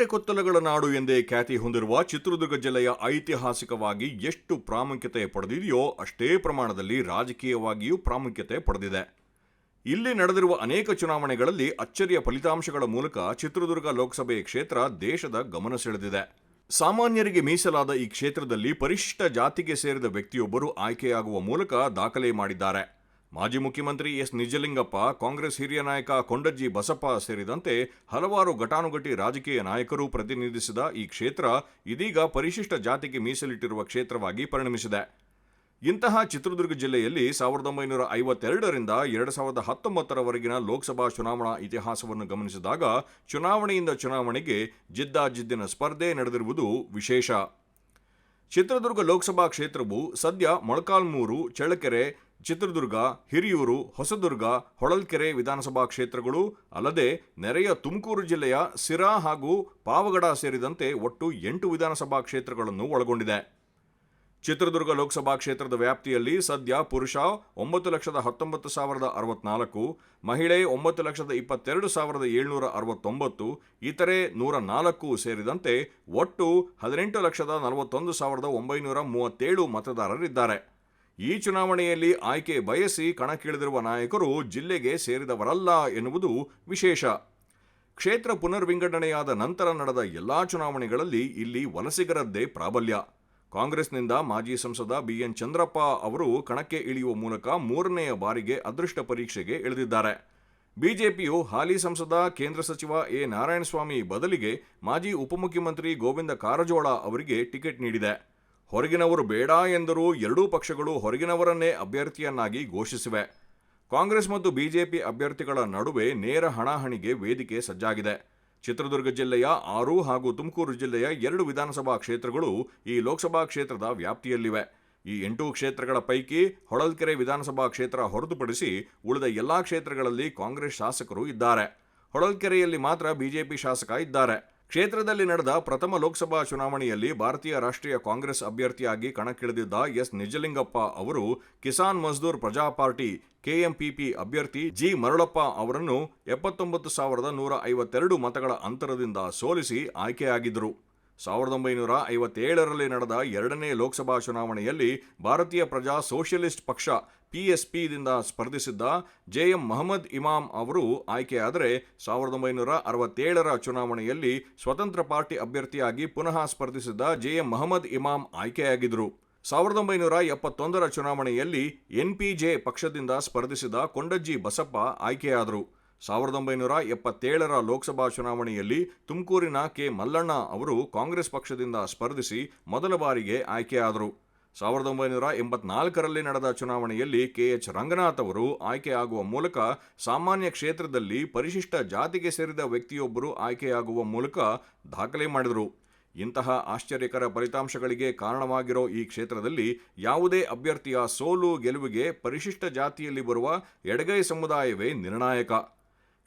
ಕೋಟೆ ಕೊತ್ತಲಗಳ ನಾಡು ಎಂದೇ ಖ್ಯಾತಿ ಹೊಂದಿರುವ ಚಿತ್ರದುರ್ಗ ಜಿಲ್ಲೆಯ ಐತಿಹಾಸಿಕವಾಗಿ ಎಷ್ಟು ಪ್ರಾಮುಖ್ಯತೆ ಪಡೆದಿದೆಯೋ ಅಷ್ಟೇ ಪ್ರಮಾಣದಲ್ಲಿ ರಾಜಕೀಯವಾಗಿಯೂ ಪ್ರಾಮುಖ್ಯತೆ ಪಡೆದಿದೆ. ಇಲ್ಲಿ ನಡೆದಿರುವ ಅನೇಕ ಚುನಾವಣೆಗಳಲ್ಲಿ ಅಚ್ಚರಿಯ ಫಲಿತಾಂಶಗಳ ಮೂಲಕ ಚಿತ್ರದುರ್ಗ ಲೋಕಸಭೆ ಕ್ಷೇತ್ರ ದೇಶದ ಗಮನ ಸೆಳೆದಿದೆ. ಸಾಮಾನ್ಯರಿಗೆ ಮೀಸಲಾದ ಈ ಕ್ಷೇತ್ರದಲ್ಲಿ ಪರಿಶಿಷ್ಟ ಜಾತಿಗೆ ಸೇರಿದ ವ್ಯಕ್ತಿಯೊಬ್ಬರು ಆಯ್ಕೆಯಾಗುವ ಮೂಲಕ ದಾಖಲೆ ಮಾಡಿದ್ದಾರೆ. ಮಾಜಿ ಮುಖ್ಯಮಂತ್ರಿ ಎಸ್ ನಿಜಲಿಂಗಪ್ಪ, ಕಾಂಗ್ರೆಸ್ ಹಿರಿಯ ನಾಯಕ ಕೊಂಡಜ್ಜಿ ಬಸಪ್ಪ ಸೇರಿದಂತೆ ಹಲವಾರು ಘಟಾನುಘಟಿ ರಾಜಕೀಯ ನಾಯಕರು ಪ್ರತಿನಿಧಿಸಿದ ಈ ಕ್ಷೇತ್ರ ಇದೀಗ ಪರಿಶಿಷ್ಟ ಜಾತಿಗೆ ಮೀಸಲಿಟ್ಟಿರುವ ಕ್ಷೇತ್ರವಾಗಿ ಪರಿಣಮಿಸಿದೆ. ಇಂತಹ ಚಿತ್ರದುರ್ಗ ಜಿಲ್ಲೆಯಲ್ಲಿ ಸಾವಿರದ ಒಂಬೈನೂರ ಐವತ್ತೆರಡರಿಂದ ಎರಡು ಸಾವಿರದ ಹತ್ತೊಂಬತ್ತರವರೆಗಿನ ಲೋಕಸಭಾ ಚುನಾವಣಾ ಇತಿಹಾಸವನ್ನು ಗಮನಿಸಿದಾಗ ಚುನಾವಣೆಯಿಂದ ಚುನಾವಣೆಗೆ ಜಿದ್ದಾಜಿದ್ದಿನ ಸ್ಪರ್ಧೆ ನಡೆದಿರುವುದು ವಿಶೇಷ. ಚಿತ್ರದುರ್ಗ ಲೋಕಸಭಾ ಕ್ಷೇತ್ರವು ಸದ್ಯ ಮೊಳಕಾಲ್ಮೂರು, ಚಳ್ಳಕೆರೆ ಚಿತ್ರದುರ್ಗ, ಹಿರಿಯೂರು, ಹೊಸದುರ್ಗ, ಹೊಳಲ್ಕೆರೆ ವಿಧಾನಸಭಾ ಕ್ಷೇತ್ರಗಳು ಅಲ್ಲದೆ ನೆರೆಯ ತುಮಕೂರು ಜಿಲ್ಲೆಯ ಸಿರಾ ಹಾಗೂ ಪಾವಗಡ ಸೇರಿದಂತೆ ಒಟ್ಟು ಎಂಟು ವಿಧಾನಸಭಾ ಕ್ಷೇತ್ರಗಳನ್ನು ಒಳಗೊಂಡಿದೆ. ಚಿತ್ರದುರ್ಗ ಲೋಕಸಭಾ ಕ್ಷೇತ್ರದ ವ್ಯಾಪ್ತಿಯಲ್ಲಿ ಸದ್ಯ ಪುರುಷ ಒಂಬತ್ತು ಲಕ್ಷದ ಹತ್ತೊಂಬತ್ತು ಸಾವಿರದ ಅರವತ್ನಾಲ್ಕು, ಮಹಿಳೆ ಒಂಬತ್ತು ಲಕ್ಷದ ಇಪ್ಪತ್ತೆರಡು ಸಾವಿರದ ಏಳ್ನೂರ ಅರವತ್ತೊಂಬತ್ತು, ಇತರೆ ನೂರ ನಾಲ್ಕು ಸೇರಿದಂತೆ ಒಟ್ಟು ಹದಿನೆಂಟು ಲಕ್ಷದ ನಲವತ್ತೊಂದು ಸಾವಿರದ ಒಂಬೈನೂರ ಮೂವತ್ತೇಳು ಮತದಾರರಿದ್ದಾರೆ. ಈ ಚುನಾವಣೆಯಲ್ಲಿ ಆಯ್ಕೆ ಬಯಸಿ ಕಣಕ್ಕಿಳಿದಿರುವ ನಾಯಕರು ಜಿಲ್ಲೆಗೆ ಸೇರಿದವರಲ್ಲ ಎನ್ನುವುದು ವಿಶೇಷ. ಕ್ಷೇತ್ರ ಪುನರ್ವಿಂಗಡಣೆಯಾದ ನಂತರ ನಡೆದ ಎಲ್ಲಾ ಚುನಾವಣೆಗಳಲ್ಲಿ ಇಲ್ಲಿ ವಲಸಿಗರದ್ದೇ ಪ್ರಾಬಲ್ಯ. ಕಾಂಗ್ರೆಸ್ನಿಂದ ಮಾಜಿ ಸಂಸದ ಬಿಎನ್ ಚಂದ್ರಪ್ಪ ಅವರು ಕಣಕ್ಕೆ ಇಳಿಯುವ ಮೂಲಕ ಮೂರನೆಯ ಬಾರಿಗೆ ಅದೃಷ್ಟ ಪರೀಕ್ಷೆಗೆ ಇಳಿದಿದ್ದಾರೆ. ಬಿಜೆಪಿಯು ಹಾಲಿ ಸಂಸದ, ಕೇಂದ್ರ ಸಚಿವ ಎ. ನಾರಾಯಣಸ್ವಾಮಿ ಬದಲಿಗೆ ಮಾಜಿ ಉಪಮುಖ್ಯಮಂತ್ರಿ ಗೋವಿಂದ ಕಾರಜೋಳ ಅವರಿಗೆ ಟಿಕೆಟ್ ನೀಡಿದೆ. ಹೊರಗಿನವರು ಬೇಡ ಎಂದರೂ ಎರಡೂ ಪಕ್ಷಗಳು ಹೊರಗಿನವರನ್ನೇ ಅಭ್ಯರ್ಥಿಯನ್ನಾಗಿ ಘೋಷಿಸಿವೆ. ಕಾಂಗ್ರೆಸ್ ಮತ್ತು ಬಿಜೆಪಿ ಅಭ್ಯರ್ಥಿಗಳ ನಡುವೆ ನೇರ ಹಣಾಹಣಿಗೆ ವೇದಿಕೆ ಸಜ್ಜಾಗಿದೆ. ಚಿತ್ರದುರ್ಗ ಜಿಲ್ಲೆಯ ಆರು ಹಾಗೂ ತುಮಕೂರು ಜಿಲ್ಲೆಯ ಎರಡು ವಿಧಾನಸಭಾ ಕ್ಷೇತ್ರಗಳು ಈ ಲೋಕಸಭಾ ಕ್ಷೇತ್ರದ ವ್ಯಾಪ್ತಿಯಲ್ಲಿವೆ. ಈ ಎಂಟು ಕ್ಷೇತ್ರಗಳ ಪೈಕಿ ಹೊಳಲ್ಕೆರೆ ವಿಧಾನಸಭಾ ಕ್ಷೇತ್ರ ಹೊರತುಪಡಿಸಿ ಉಳಿದ ಎಲ್ಲಾ ಕ್ಷೇತ್ರಗಳಲ್ಲಿ ಕಾಂಗ್ರೆಸ್ ಶಾಸಕರು ಇದ್ದಾರೆ. ಹೊಳಲ್ಕೆರೆಯಲ್ಲಿ ಮಾತ್ರ ಬಿಜೆಪಿ ಶಾಸಕ ಇದ್ದಾರೆ. ಕ್ಷೇತ್ರದಲ್ಲಿ ನಡೆದ ಪ್ರಥಮ ಲೋಕಸಭಾ ಚುನಾವಣೆಯಲ್ಲಿ ಭಾರತೀಯ ರಾಷ್ಟ್ರೀಯ ಕಾಂಗ್ರೆಸ್ ಅಭ್ಯರ್ಥಿಯಾಗಿ ಕಣಕ್ಕಿಳಿದಿದ್ದ ಎಸ್. ನಿಜಲಿಂಗಪ್ಪ ಅವರು ಕಿಸಾನ್ ಮಜ್ದೂರ್ ಪ್ರಜಾ ಪಾರ್ಟಿ ಕೆಎಂಪಿಪಿ ಅಭ್ಯರ್ಥಿ ಜಿ. ಮರಳಪ್ಪ ಅವರನ್ನು ಎಪ್ಪತ್ತೊಂಬತ್ತು ಸಾವಿರದ ನೂರ ಐವತ್ತೆರಡು ಮತಗಳ ಅಂತರದಿಂದ ಸೋಲಿಸಿ ಆಯ್ಕೆಯಾಗಿದ್ದರು. ಸಾವಿರದ ಒಂಬೈನೂರ ಐವತ್ತೇಳರಲ್ಲಿ ನಡೆದ ಎರಡನೇ ಲೋಕಸಭಾ ಚುನಾವಣೆಯಲ್ಲಿ ಭಾರತೀಯ ಪ್ರಜಾ ಸೋಷಿಯಲಿಸ್ಟ್ ಪಕ್ಷ ಪಿಎಸ್ಪಿದಿಂದ ಸ್ಪರ್ಧಿಸಿದ್ದ ಜೆಎಂ ಮಹಮ್ಮದ್ ಇಮಾಮ್ ಅವರು ಆಯ್ಕೆಯಾದರೆ ಸಾವಿರದ ಒಂಬೈನೂರ ಅರವತ್ತೇಳರ ಚುನಾವಣೆಯಲ್ಲಿ ಸ್ವತಂತ್ರ ಪಾರ್ಟಿ ಅಭ್ಯರ್ಥಿಯಾಗಿ ಪುನಃ ಸ್ಪರ್ಧಿಸಿದ್ದ ಜೆಎಂ ಮಹಮ್ಮದ್ ಇಮಾಮ್ ಆಯ್ಕೆಯಾಗಿದ್ದರು. ಸಾವಿರದ ಒಂಬೈನೂರ ಎಪ್ಪತ್ತೊಂದರ ಚುನಾವಣೆಯಲ್ಲಿ ಎನ್ಪಿಜೆ ಪಕ್ಷದಿಂದ ಸ್ಪರ್ಧಿಸಿದ ಕೊಂಡಜ್ಜಿ ಬಸಪ್ಪ ಆಯ್ಕೆಯಾದರು. ಸಾವಿರದ ಒಂಬೈನೂರ ಎಪ್ಪತ್ತೇಳರ ಲೋಕಸಭಾ ಚುನಾವಣೆಯಲ್ಲಿ ತುಮಕೂರಿನ ಕೆ. ಮಲ್ಲಣ್ಣ ಅವರು ಕಾಂಗ್ರೆಸ್ ಪಕ್ಷದಿಂದ ಸ್ಪರ್ಧಿಸಿ ಮೊದಲ ಬಾರಿಗೆ ಆಯ್ಕೆಯಾದರು. ಸಾವಿರದ ಒಂಬೈನೂರ ಎಂಬತ್ನಾಲ್ಕರಲ್ಲಿ ನಡೆದ ಚುನಾವಣೆಯಲ್ಲಿ ಕೆ. ಎಚ್. ರಂಗನಾಥ್ ಅವರು ಆಯ್ಕೆಯಾಗುವ ಮೂಲಕ ಸಾಮಾನ್ಯ ಕ್ಷೇತ್ರದಲ್ಲಿ ಪರಿಶಿಷ್ಟ ಜಾತಿಗೆ ಸೇರಿದ ವ್ಯಕ್ತಿಯೊಬ್ಬರು ಆಯ್ಕೆಯಾಗುವ ಮೂಲಕ ದಾಖಲೆ ಮಾಡಿದರು. ಇಂತಹ ಆಶ್ಚರ್ಯಕರ ಫಲಿತಾಂಶಗಳಿಗೆ ಕಾರಣವಾಗಿರೋ ಈ ಕ್ಷೇತ್ರದಲ್ಲಿ ಯಾವುದೇ ಅಭ್ಯರ್ಥಿಯ ಸೋಲು ಗೆಲುವಿಗೆ ಪರಿಶಿಷ್ಟ ಜಾತಿಯಲ್ಲಿ ಬರುವ ಎಡಗೈ ಸಮುದಾಯವೇ ನಿರ್ಣಾಯಕ.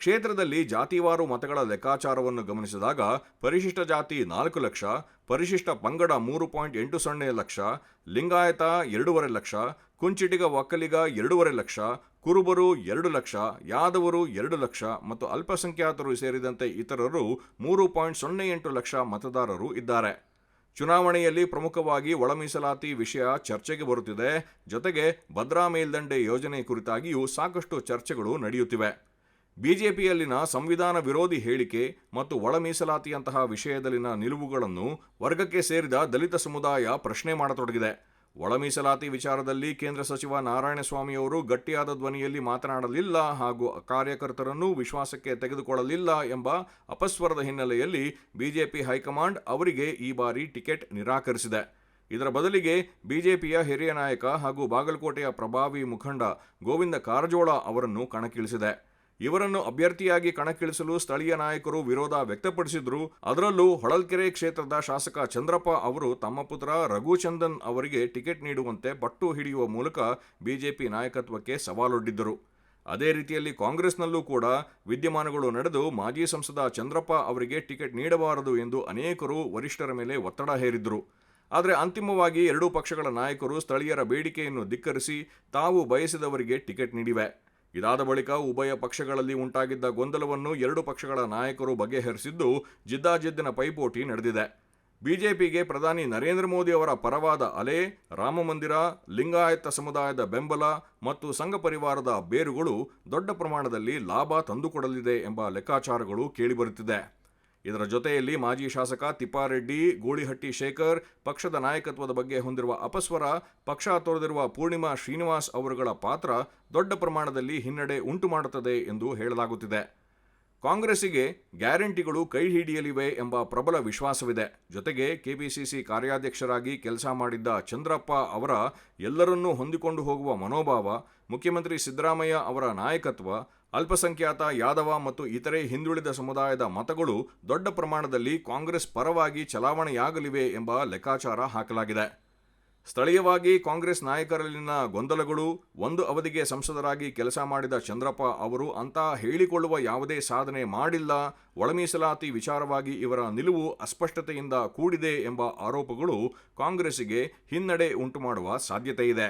ಕ್ಷೇತ್ರದಲ್ಲಿ ಜಾತಿವಾರು ಮತಗಳ ಲೆಕ್ಕಾಚಾರವನ್ನು ಗಮನಿಸಿದಾಗ ಪರಿಶಿಷ್ಟ ಜಾತಿ ನಾಲ್ಕು ಲಕ್ಷ, ಪರಿಶಿಷ್ಟ ಪಂಗಡ ಮೂರು ಪಾಯಿಂಟ್ ಎಂಟು ಸೊನ್ನೆ ಲಕ್ಷ, ಲಿಂಗಾಯತ ಎರಡೂವರೆ ಲಕ್ಷ, ಕುಂಚಿಟಿಗ ಒಕ್ಕಲಿಗ ಎರಡೂವರೆ ಲಕ್ಷ, ಕುರುಬರು ಎರಡು ಲಕ್ಷ, ಯಾದವರು ಎರಡು ಲಕ್ಷ ಮತ್ತು ಅಲ್ಪಸಂಖ್ಯಾತರು ಸೇರಿದಂತೆ ಇತರರು ಮೂರು ಪಾಯಿಂಟ್ ಸೊನ್ನೆ ಎಂಟು ಲಕ್ಷ ಮತದಾರರು ಇದ್ದಾರೆ. ಚುನಾವಣೆಯಲ್ಲಿ ಪ್ರಮುಖವಾಗಿ ಒಳಮೀಸಲಾತಿ ವಿಷಯ ಚರ್ಚೆಗೆ ಬರುತ್ತಿದೆ. ಜೊತೆಗೆ ಭದ್ರಾ ಮೇಲ್ದಂಡೆ ಯೋಜನೆ ಕುರಿತಾಗಿಯೂ ಸಾಕಷ್ಟು ಚರ್ಚೆಗಳು ನಡೆಯುತ್ತಿವೆ. ಬಿಜೆಪಿಯಲ್ಲಿನ ಸಂವಿಧಾನ ವಿರೋಧಿ ಹೇಳಿಕೆ ಮತ್ತು ಒಳ ಮೀಸಲಾತಿಯಂತಹ ವಿಷಯದಲ್ಲಿನ ನಿಲುವುಗಳನ್ನು ವರ್ಗಕ್ಕೆ ಸೇರಿದ ದಲಿತ ಸಮುದಾಯ ಪ್ರಶ್ನೆ ಮಾಡತೊಡಗಿದೆ. ಒಳ ಮೀಸಲಾತಿ ವಿಚಾರದಲ್ಲಿ ಕೇಂದ್ರ ಸಚಿವ ನಾರಾಯಣಸ್ವಾಮಿಯವರು ಗಟ್ಟಿಯಾದ ಧ್ವನಿಯಲ್ಲಿ ಮಾತನಾಡಲಿಲ್ಲ ಹಾಗೂ ಕಾರ್ಯಕರ್ತರನ್ನು ವಿಶ್ವಾಸಕ್ಕೆ ತೆಗೆದುಕೊಳ್ಳಲಿಲ್ಲ ಎಂಬ ಅಪಸ್ವರದ ಹಿನ್ನೆಲೆಯಲ್ಲಿ ಬಿಜೆಪಿ ಹೈಕಮಾಂಡ್ ಅವರಿಗೆ ಈ ಬಾರಿ ಟಿಕೆಟ್ ನಿರಾಕರಿಸಿದೆ. ಇದರ ಬದಲಿಗೆ ಬಿಜೆಪಿಯ ಹಿರಿಯ ನಾಯಕ ಹಾಗೂ ಬಾಗಲಕೋಟೆಯ ಪ್ರಭಾವಿ ಮುಖಂಡ ಗೋವಿಂದ ಕಾರಜೋಳ ಅವರನ್ನು ಕಣಕ್ಕಿಳಿಸಿದೆ. ಇವರನ್ನು ಅಭ್ಯರ್ಥಿಯಾಗಿ ಕಣಕ್ಕಿಳಿಸಲು ಸ್ಥಳೀಯ ನಾಯಕರು ವಿರೋಧ ವ್ಯಕ್ತಪಡಿಸಿದ್ರು. ಅದರಲ್ಲೂ ಹೊಳಲ್ಕೆರೆ ಕ್ಷೇತ್ರದ ಶಾಸಕ ಚಂದ್ರಪ್ಪ ಅವರು ತಮ್ಮ ಪುತ್ರ ರಘುಚಂದನ್ ಅವರಿಗೆ ಟಿಕೆಟ್ ನೀಡುವಂತೆ ಪಟ್ಟು ಹಿಡಿಯುವ ಮೂಲಕ ಬಿಜೆಪಿ ನಾಯಕತ್ವಕ್ಕೆ ಸವಾಲೊಡ್ಡಿದ್ದರು. ಅದೇ ರೀತಿಯಲ್ಲಿ ಕಾಂಗ್ರೆಸ್ನಲ್ಲೂ ಕೂಡ ವಿದ್ಯಮಾನಗಳು ನಡೆದು ಮಾಜಿ ಸಂಸದ ಚಂದ್ರಪ್ಪ ಅವರಿಗೆ ಟಿಕೆಟ್ ನೀಡಬಾರದು ಎಂದು ಅನೇಕರು ವರಿಷ್ಠರ ಮೇಲೆ ಒತ್ತಡ ಹೇರಿದ್ದರು ಆದರೆ ಅಂತಿಮವಾಗಿ ಎರಡೂ ಪಕ್ಷಗಳ ನಾಯಕರು ಸ್ಥಳೀಯರ ಬೇಡಿಕೆಯನ್ನು ಧಿಕ್ಕರಿಸಿ ತಾವು ಬಯಸಿದವರಿಗೆ ಟಿಕೆಟ್ ನೀಡಿವೆ. ಇದಾದ ಬಳಿಕ ಉಭಯ ಪಕ್ಷಗಳಲ್ಲಿ ಉಂಟಾಗಿದ್ದ ಗೊಂದಲವನ್ನು ಎರಡು ಪಕ್ಷಗಳ ನಾಯಕರು ಬಗೆಹರಿಸಿದ್ದು ಜಿದ್ದಾಜಿದ್ದಿನ ಪೈಪೋಟಿ ನಡೆದಿದೆ. ಬಿಜೆಪಿಗೆ ಪ್ರಧಾನಿ ನರೇಂದ್ರ ಮೋದಿ ಅವರ ಪರವಾದ ಅಲೆ, ರಾಮಮಂದಿರ, ಲಿಂಗಾಯತ ಸಮುದಾಯದ ಬೆಂಬಲ ಮತ್ತು ಸಂಘ ಪರಿವಾರದ ಬೇರುಗಳು ದೊಡ್ಡ ಪ್ರಮಾಣದಲ್ಲಿ ಲಾಭ ತಂದುಕೊಡಲಿದೆ ಎಂಬ ಲೆಕ್ಕಾಚಾರಗಳು ಕೇಳಿಬರುತ್ತಿದೆ. ಇದರ ಜೊತೆಯಲ್ಲಿ ಮಾಜಿ ಶಾಸಕ ತಿಪ್ಪಾರೆಡ್ಡಿ, ಗೂಳಿಹಟ್ಟಿ ಶೇಖರ್, ಪಕ್ಷದ ನಾಯಕತ್ವದ ಬಗ್ಗೆ ಹೊಂದಿರುವ ಅಪಸ್ವರ, ಪಕ್ಷ ತೊರೆದಿರುವ ಪೂರ್ಣಿಮಾ ಶ್ರೀನಿವಾಸ್ ಅವರುಗಳ ಪಾತ್ರ ದೊಡ್ಡ ಪ್ರಮಾಣದಲ್ಲಿ ಹಿನ್ನಡೆ ಉಂಟು ಮಾಡುತ್ತದೆ ಎಂದು ಹೇಳಲಾಗುತ್ತಿದೆ. ಕಾಂಗ್ರೆಸ್ಸಿಗೆ ಗ್ಯಾರಂಟಿಗಳು ಕೈ ಹಿಡಿಯಲಿವೆ ಎಂಬ ಪ್ರಬಲ ವಿಶ್ವಾಸವಿದೆ. ಜೊತೆಗೆ ಕೆಪಿಸಿಸಿ ಕಾರ್ಯಾಧ್ಯಕ್ಷರಾಗಿ ಕೆಲಸ ಮಾಡಿದ್ದ ಚಂದ್ರಪ್ಪ ಅವರ ಎಲ್ಲರನ್ನೂ ಹೊಂದಿಕೊಂಡು ಹೋಗುವ ಮನೋಭಾವ, ಮುಖ್ಯಮಂತ್ರಿ ಸಿದ್ದರಾಮಯ್ಯ ಅವರ ನಾಯಕತ್ವ ಅಲ್ಪಸಂಖ್ಯಾತ, ಯಾದವ ಮತ್ತು ಇತರೆ ಹಿಂದುಳಿದ ಸಮುದಾಯದ ಮತಗಳು ದೊಡ್ಡ ಪ್ರಮಾಣದಲ್ಲಿ ಕಾಂಗ್ರೆಸ್ ಪರವಾಗಿ ಚಲಾವಣೆಯಾಗಲಿವೆ ಎಂಬ ಲೆಕ್ಕಾಚಾರ ಹಾಕಲಾಗಿದೆ. ಸ್ಥಳೀಯವಾಗಿ ಕಾಂಗ್ರೆಸ್ ನಾಯಕರಲ್ಲಿನ ಗೊಂದಲಗಳು, ಒಂದು ಅವಧಿಗೆ ಸಂಸದರಾಗಿ ಕೆಲಸ ಮಾಡಿದ ಚಂದ್ರಪ್ಪ ಅವರು ಅಂತಹ ಹೇಳಿಕೊಳ್ಳುವ ಯಾವುದೇ ಸಾಧನೆ ಮಾಡಿಲ್ಲ, ಒಳಮೀಸಲಾತಿ ವಿಚಾರವಾಗಿ ಇವರ ನಿಲುವು ಅಸ್ಪಷ್ಟತೆಯಿಂದ ಕೂಡಿದೆ ಎಂಬ ಆರೋಪಗಳು ಕಾಂಗ್ರೆಸ್ಸಿಗೆ ಹಿನ್ನಡೆ ಉಂಟುಮಾಡುವ ಸಾಧ್ಯತೆಯಿದೆ.